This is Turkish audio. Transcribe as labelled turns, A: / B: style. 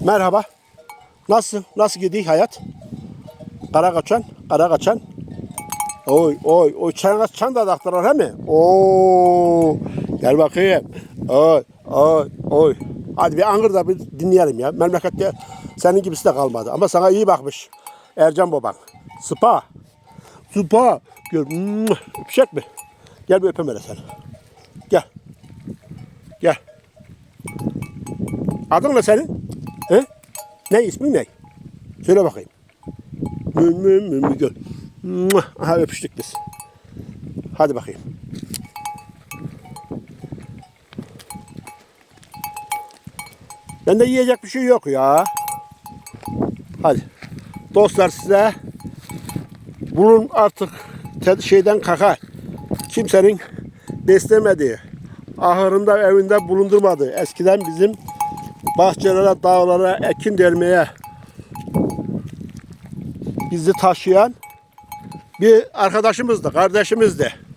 A: Merhaba. Nasılsın? Nasıl gidiyor hayat? Kara kaçan, kara kaçan. Oy oy oy çan çan da daktılar he mi? Oo. Gel bakayım. Oy oy oy. Hadi bir Angır'da bir dinleyelim ya. Memlekette senin gibisi de kalmadı. Ama sana iyi bakmış. Ercan baban. Spa. Spa. Gör. Öpecek mi? Gel bir öpeyim hele seni. Gel. Adın ne senin? He? Ne ismin ne? Söyle bakayım. Mü mü mü mü gör. Aha öpüştük biz. Hadi bakayım. Bende yiyecek bir şey yok ya. Hadi. Dostlar size bunun artık şeyden kaka kimsenin beslemediği, ahırında evinde bulundurmadığı, eskiden bizim bahçelere, dağlara ekin dermeye bizi taşıyan bir arkadaşımızdı, kardeşimizdi.